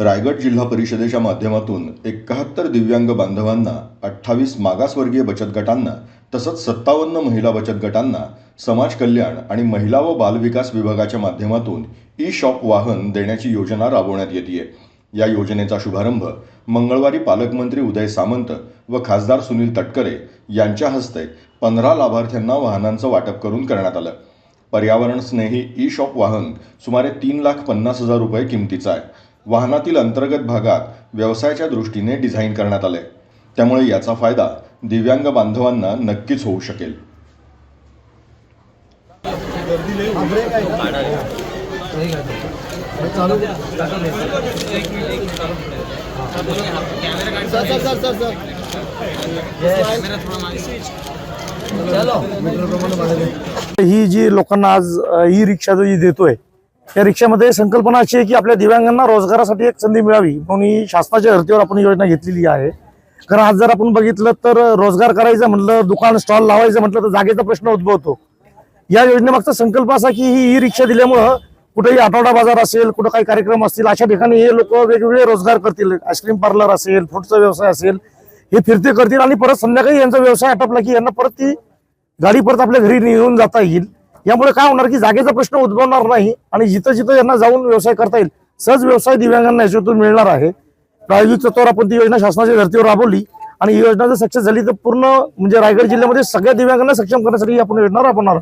रायगड जिल्हा परिषदेच्या माध्यमातून एकाहत्तर दिव्यांग बांधवांना अठ्ठावीस मागासवर्गीय बचत गटांना तसंच सत्तावन्न महिला बचत गटांना समाज कल्याण आणि महिला व बालविकास विभागाच्या माध्यमातून ई शॉप वाहन देण्याची योजना राबवण्यात येते या योजनेचा शुभारंभ मंगळवारी पालकमंत्री उदय सामंत व खासदार सुनील तटकरे यांच्या हस्ते पंधरा लाभार्थ्यांना वाहनांचं वाटप करून करण्यात आलं. पर्यावरणस्नेही ई शॉप वाहन सुमारे तीन लाख पन्नास हजार रुपये किमतीचं आहे. वाहनातील अंतर्गत भागात व्यवसायाच्या दृष्टीने डिझाईन करण्यात आले. त्यामुळे याचा फायदा दिव्यांग बांधवांना नक्कीच होऊ शकेल. ही जी लोकांना आज ई रिक्षा जी देतोय या रिक्षामध्ये संकल्पना अशी आहे की आपल्या दिव्यांगांना रोजगारासाठी एक संधी मिळावी म्हणून ही शासनाच्या धर्तीवर आपण योजना घेतलेली आहे. कारण आज जर आपण बघितलं तर रोजगार करायचं म्हटलं दुकान स्टॉल लावायचं म्हटलं तर जागेचा प्रश्न उद्भवतो. या योजनेमागचा संकल्प असा की ही ई रिक्षा दिल्यामुळं कुठेही आठवडा बाजार असेल कुठं काही कार्यक्रम असतील अशा ठिकाणी हे लोक वेगवेगळे रोजगार करतील. आईस्क्रीम पार्लर असेल फ्रूटचा व्यवसाय असेल हे फिरते करतील आणि परत संध्याकाळी यांचा व्यवसाय आटपला की यांना परत ती गाडी परत आपल्या घरी नेऊन जाता येईल. यामुळे काय होणार की जागेचा प्रश्न उद्भवणार नाही आणि जिथं जिथं यांना जाऊन व्यवसाय करता येईल सहज व्यवसाय दिव्यांगांना याच्यातून मिळणार आहे. प्रायोगिक तत्वावर आपण ती योजना शासनाच्या धर्तीवर राबवली आणि ही योजना जर सक्सेस झाली तर पूर्ण म्हणजे रायगड जिल्ह्यामध्ये सगळ्या दिव्यांगांना सक्षम करण्यासाठी आपण योजना राबवणार.